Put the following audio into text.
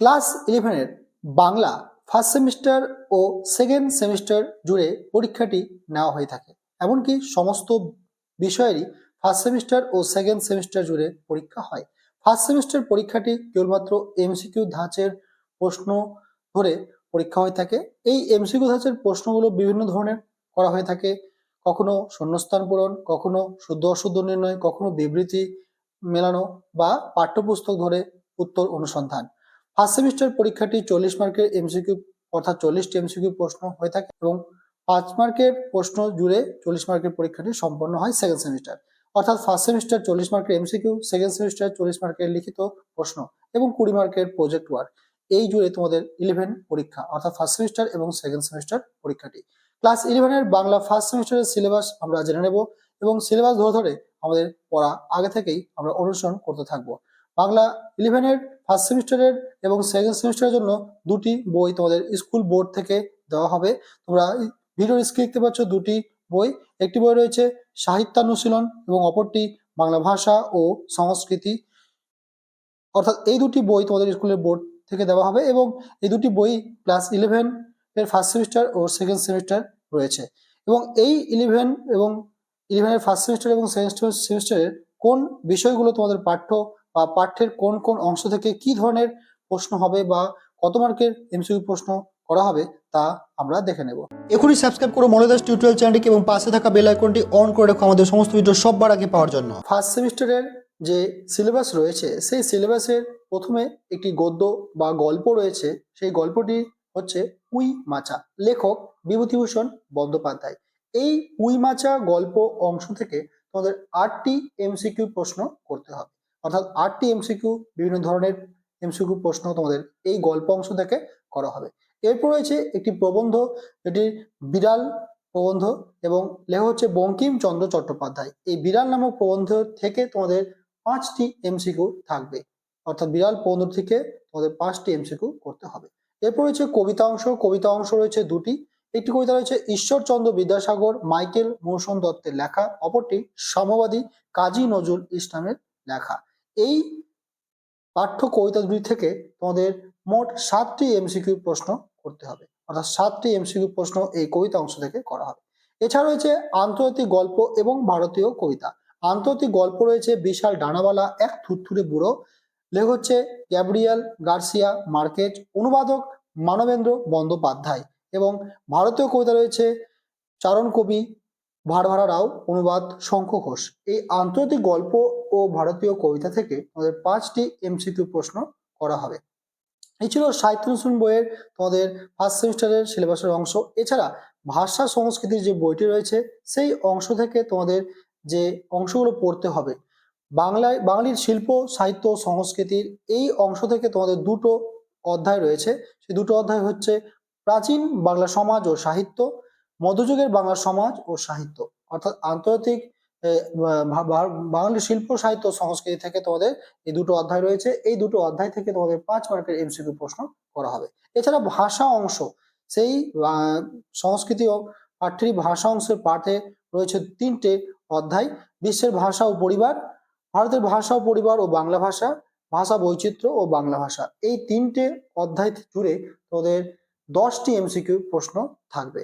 Class ইলেভেনের Bangla first semester ও second semester জুড়ে পরীক্ষাটি নেওয়া হয়ে থাকে। এমনকি সমস্ত বিষয়েরই ফার্স্ট সেমিস্টার ও সেকেন্ড সেমিস্টার জুড়ে পরীক্ষা হয়। ফার্স্ট সেমিস্টার পরীক্ষাটি কেবলমাত্র এমসিকিউ ধাঁচের প্রশ্ন ধরে পরীক্ষা হয়ে থাকে। এই এমসিকিউ ধাঁচের প্রশ্নগুলো বিভিন্ন ধরনের করা হয়ে থাকে। কখনো শূন্যস্থান পূরণ, কখনো শুদ্ধ অশুদ্ধ নির্ণয়, কখনো বিবৃতি মেলানো বা পাঠ্যপুস্তক ধরে উত্তর অনুসন্ধান। ফার্স্ট সেমিস্টার পরীক্ষাটি চল্লিশ মার্কের এমসিকিউ অর্থাৎ চল্লিশটি এমসিকিউ প্রশ্ন হয়ে থাকে এবং পাঁচ মার্কের প্রশ্ন জুড়ে চল্লিশ মার্কের পরীক্ষাটি সম্পন্ন হয় সেকেন্ড সেমিস্টার অর্থাৎ ফার্স্ট সেমিস্টার চল্লিশ মার্কের এমসিকিউ সেকেন্ড সেমিস্টার চল্লিশ মার্কের লিখিত প্রশ্ন এবং কুড়ি মার্কের প্রজেক্ট ওয়ার্ক এই জুড়ে তোমাদের ইলেভেন পরীক্ষা, অর্থাৎ ফার্স্ট সেমিস্টার এবং সেকেন্ড সেমিস্টার পরীক্ষাটি। ক্লাস ইলেভেনের বাংলা ফার্স্ট সেমিস্টারের সিলেবাস আমরা জেনে নেব এবং সিলেবাস ধরে ধরে আমাদের পড়া আগে থেকেই আমরা অনুসরণ করতে থাকব। বাংলা ইলেভেনের ফার্স্ট সেমিস্টারের এবং সেকেন্ড সেমিস্টারের জন্য দুটি বই তোমাদের স্কুল বোর্ড থেকে দেওয়া হবে। তোমরা ভিডিওর স্ক্রিন দেখতে পাচ্ছ দুটি বই। একটি বই রয়েছে সাহিত্যানুশীলন এবং অপরটি বাংলা ভাষা ও সংস্কৃতি। অর্থাৎ এই দুটি বই তোমাদের স্কুলের বোর্ড থেকে দেওয়া হবে এবং এই দুটি বই ক্লাস ইলেভেন এর ফার্স্ট সেমিস্টার ও সেকেন্ড সেমিস্টার রয়েছে। এবং এই ইলেভেন এবং ইলেভেনের ফার্স্ট সেমিস্টার এবং সেকেন্ড সেমিস্টারের কোন বিষয়গুলো তোমাদের পাঠ্য বা পাঠ্যের কোন কোন অংশ থেকে কি ধরনের প্রশ্ন হবে বা কত মার্কের এমসিকিউ প্রশ্ন করা হবে তা আমরা দেখে নেব। এখনই সাবস্ক্রাইব করো মনোদাস টিউটোরিয়াল চ্যানেলটিকে এবং পাশে থাকা বেল আইকনটি অন করে রাখো আমাদের সমস্ত ভিডিও সববার আগে পাওয়ার জন্য। ফার্স্ট সেমিস্টারের যে সিলেবাস রয়েছে, সেই সিলেবাসের প্রথমে একটি গদ্য বা গল্প রয়েছে, সেই গল্পটি হচ্ছে উই মাচা, লেখক বিভূতিভূষণ বন্দ্যোপাধ্যায়। এই উই মাচা গল্প অংশ থেকে তোমাদের আটটি এমসিকিউ প্রশ্ন করতে হবে। অর্থাৎ আটটি এমসিকিউ বিভিন্ন ধরনের এমসিকিউ প্রশ্ন তোমাদের এই গল্প অংশ থেকে করা হবে। এরপর রয়েছে একটি প্রবন্ধ এটি বিড়াল প্রবন্ধ এবং লেখা হচ্ছে বঙ্কিমচন্দ্র চট্টোপাধ্যায়। এই বিড়াল নামক প্রবন্ধ থেকে তোমাদের পাঁচটি এমসিকিউ থাকবে। অর্থাৎ বিড়াল প্রবন্ধ থেকে তোমাদের পাঁচটি এমসিকিউ করতে হবে। এরপর রয়েছে কবিতা অংশ। কবিতা অংশ রয়েছে দুটি। একটি কবিতা রয়েছে ঈশ্বরচন্দ্র বিদ্যাসাগর, মাইকেল মৌসুম দত্তের লেখা। অপরটি সমবাদী কাজী নজরুল ইসলামের লেখা। এই পাঠ্য কবিতা দুটি থেকে তোমাদের মোট সাতটি এমসিকিউ প্রশ্ন করতে হবে। অর্থাৎ সাতটি এমসিকিউ প্রশ্ন এই কবিতা অংশ থেকে করা হবে। এছাড়া রয়েছে আন্তর্জাতিক গল্প এবং ভারতীয় কবিতা। আন্তর্জাতিক গল্প রয়েছে বিশাল ডানাওয়ালা এক থুরথুরে বুড়ো। লেখ হচ্ছে গ্যাব্রিয়াল গার্সিয়া মার্কেজ, অনুবাদক মানবেন্দ্র বন্দ্যোপাধ্যায় এবং ভারতীয় কবিতা রয়েছে চারণ কবি ভারভারা রাও, অনুবাদ শঙ্খ ঘোষ। এই আন্তর্জাতিক গল্প ও ভারতীয় কবিতা থেকে আমাদের পাঁচটি এমসিকিউ প্রশ্ন করা হবে। এই ছিল সাহিত্য অনুশীলন বইয়ের তোমাদের ফার্স্ট সেমিস্টারের সিলেবাসের অংশ। এছাড়া ভাষা সংস্কৃতির যে বইটি রয়েছে, সেই অংশ থেকে তোমাদের যে অংশগুলো পড়তে হবে, বাংলায়, বাঙালির শিল্প, সাহিত্য সংস্কৃতির এই অংশ থেকে তোমাদের দুটো অধ্যায় রয়েছে। সেই দুটো অধ্যায় হচ্ছে প্রাচীন বাংলা সমাজ ও সাহিত্য। মধ্যযুগের বাংলা সমাজ ও সাহিত্য, অর্থাৎ আন্তর্জাতিক বাঙালির শিল্প, সাহিত্য, সংস্কৃতি থেকে তোমাদের এই দুটো অধ্যায় রয়েছে। এই দুটো অধ্যায় থেকে তোমাদের পাঁচ মার্কের এমসিকিউ প্রশ্ন করা হবে। এছাড়া ভাষা অংশ, সেই সংস্কৃতি ও পাঠ্যের ভাষা অংশের পাঠে রয়েছে তিনটে অধ্যায়। বিশ্বের ভাষা ও পরিবার, ভারতের ভাষা ও পরিবার ও বাংলা ভাষা ভাষা বৈচিত্র্য ও বাংলা ভাষা। এই তিনটে অধ্যায় জুড়ে তোদের দশটি এমসিকিউ প্রশ্ন থাকবে।